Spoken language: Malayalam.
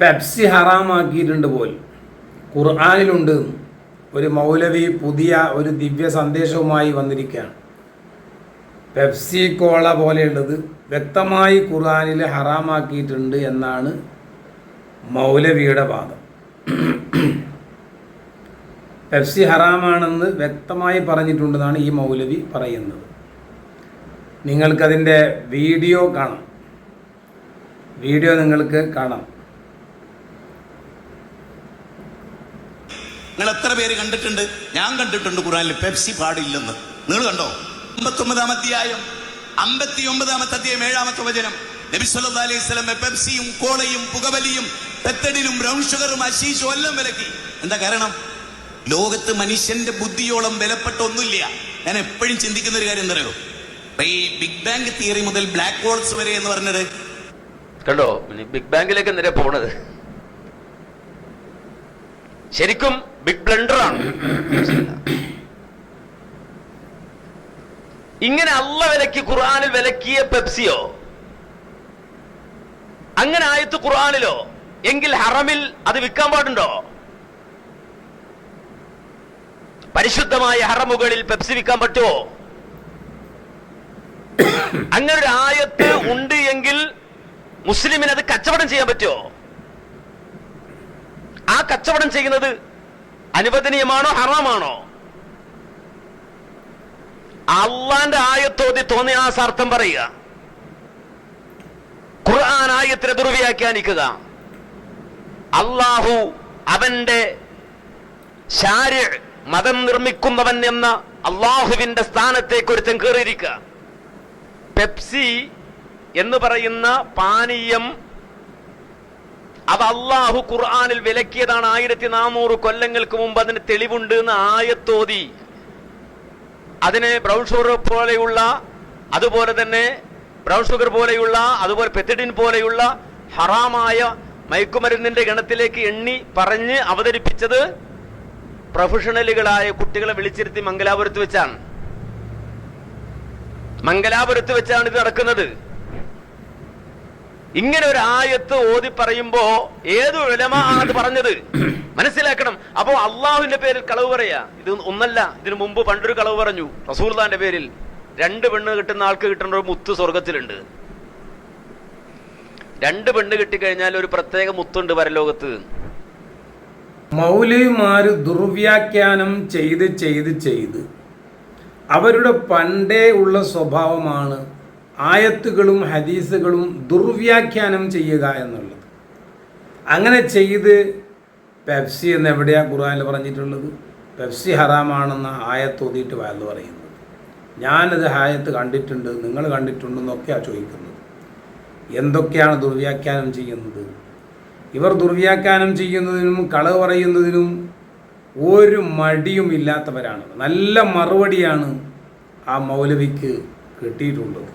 പെപ്സി ഹറാമാക്കിയിട്ടുണ്ട് പോലും. ഖുർആാനിലുണ്ട്. ഒരു മൗലവി പുതിയ ഒരു ദിവ്യ സന്ദേശവുമായി വന്നിരിക്കുകയാണ്. പെപ്സി കോള പോലെയുള്ളത് വ്യക്തമായി ഖുർആാനിൽ ഹറാമാക്കിയിട്ടുണ്ട് എന്നാണ് മൗലവിയുടെ വാദം. പെപ്സി ഹറാമാണെന്ന് വ്യക്തമായി പറഞ്ഞിട്ടുണ്ടെന്നാണ് ഈ മൗലവി പറയുന്നത്. നിങ്ങൾക്കതിന്റെ വീഡിയോ കാണാം. വീഡിയോ നിങ്ങൾക്ക് കാണാം. നിങ്ങൾ എത്ര പേര് കണ്ടിട്ടുണ്ട്? ഞാൻ കണ്ടിട്ടുണ്ട് ഖുറാനിൽ പെപ്സി പാടില്ലെന്ന്. നിങ്ങൾ കണ്ടോ? അമ്പത്തൊമ്പതാം അധ്യായം അമ്പത്തി ഒമ്പതാമത്തെ അധ്യായം ഏഴാമത്തെ വചനം. നബി സല്ലല്ലാഹു അലൈഹി വസല്ലം പെപ്സിയും കോളയും പുകവലിയും പെത്തടിലും ബ്രൗൺ ഷുഗറും അശീഷും എല്ലാം വിലക്കി. എന്താ കാരണം? ലോകത്ത് മനുഷ്യന്റെ ബുദ്ധിയോളം വിലപ്പെട്ട ഒന്നുമില്ല. ഞാൻ എപ്പോഴും ചിന്തിക്കുന്ന ഒരു കാര്യം ഇപ്പൊ ഈ ബിഗ് ബാങ് തിയറി മുതൽ ബ്ലാക്ക് ഹോൾസ് വരെ എന്ന് പറഞ്ഞത് കണ്ടോ? ബിഗ് ബാങ്കിലേക്ക് എന്തിനാ പോണത്? ശരിക്കും ബിഗ് ബ്ലണ്ടറാണ് ഇങ്ങനെ അള്ള വിലക്കി ഖുർആനിൽ വിലക്കിയ പെപ്സിയോ? അങ്ങനെ ആയത്ത് ഖുർആാനിലോ? എങ്കിൽ ഹറമിൽ അത് വിൽക്കാൻ പാടുണ്ടോ? പരിശുദ്ധമായ ഹറമുകളിൽ പെപ്സി വിൽക്കാൻ പറ്റുമോ? അങ്ങനെ ഒരു ആയത്ത് ഉണ്ട് എങ്കിൽ മുസ്ലിമിന് അത് കച്ചവടം ചെയ്യാൻ പറ്റുമോ? കച്ചവടം ചെയ്യുന്നത് അനുവദനീയമാണോ ഹറാമാണോ? അള്ളാന്റെ ആയത്തോതി തോന്നിയ ആ സാർത്ഥം പറയുക. ഖുർആൻ ആയത്തിനെ ദുർവ്യാഖ്യാനിക്കുക. അള്ളാഹു അവന്റെ മതം നിർമ്മിക്കുന്നവൻ എന്ന അള്ളാഹുവിന്റെ സ്ഥാനത്തേക്ക് ഒരുത്തൻ കയറിയിരിക്കുക. പെപ്സി എന്ന് പറയുന്ന പാനീയം അത് അള്ളാഹു ഖുർആാനിൽ വിലക്കിയതാണ് ആയിരത്തി നാനൂറ് കൊല്ലങ്ങൾക്ക് മുമ്പ് അതിന് തെളിവുണ്ട് എന്ന് ആയത്തോതി. അതിനെ ബ്രൗൺ ഷുഗർ പോലെയുള്ള അതുപോലെ തന്നെ ബ്രൗൺ ഷുഗർ പോലെയുള്ള അതുപോലെ പെത്തിഡിൻ പോലെയുള്ള ഹറാമായ മയക്കുമരുന്നിന്റെ ഗണത്തിലേക്ക് എണ്ണി പറഞ്ഞ് അവതരിപ്പിച്ചത് പ്രൊഫഷണലുകളായ കുട്ടികളെ വിളിച്ചിരുത്തി മംഗലാപുരത്ത് വെച്ചാണ്. മംഗലാപുരത്ത് വെച്ചാണ് ഇത് നടക്കുന്നത്. ഇങ്ങനെ ഒരു ആയത്ത് ഓതി പറയുമ്പോ ഏത് ഉലമ അത് പറഞ്ഞത്? മനസ്സിലാക്കണം. അപ്പോ അള്ളാഹുവിന്റെ പേരിൽ കളവ് പറയാ. ഇത് ഒന്നല്ല ഇതിനു മുമ്പ് പണ്ടൊരു കളവ് പറഞ്ഞു. റസൂർദാന്റെ പേരിൽ രണ്ട് പെണ്ണ് കിട്ടുന്ന ആൾക്ക് കിട്ടുന്ന ഒരു മുത്ത് സ്വർഗത്തിലുണ്ട്. രണ്ട് പെണ്ണ് കിട്ടിക്കഴിഞ്ഞാൽ ഒരു പ്രത്യേക മുത്തുണ്ട് പരലോകത്ത്. മൗലിമാര് ദുർവ്യാഖ്യാനം ചെയ്ത് ചെയ്ത് ചെയ്ത് അവരുടെ പണ്ടേ ഉള്ള സ്വഭാവമാണ് ആയത്തുകളും ഹദീസുകളും ദുർവ്യാഖ്യാനം ചെയ്യുക എന്നുള്ളത്. അങ്ങനെ ചെയ്ത് പെപ്സി എന്ന് എവിടെയാണ് ഖുർആനിൽ പറഞ്ഞിട്ടുള്ളത്? പെപ്സി ഹറാമാണെന്ന ആയത്ത് ഓതിയിട്ട് വയൽ പറയുന്നത് ഞാനത് ആയത്ത് കണ്ടിട്ടുണ്ട് നിങ്ങൾ കണ്ടിട്ടുണ്ടെന്നൊക്കെയാണ് ചോദിക്കുന്നത്. എന്തൊക്കെയാണ് ദുർവ്യാഖ്യാനം ചെയ്യുന്നത്? ഇവർ ദുർവ്യാഖ്യാനം ചെയ്യുന്നതിനും കളവ് പറയുന്നതിനും ഒരു മടിയും ഇല്ലാത്തവരാണ്. നല്ല മറുപടിയാണ് ആ മൗലവിക്ക് കിട്ടിയിട്ടുള്ളത്.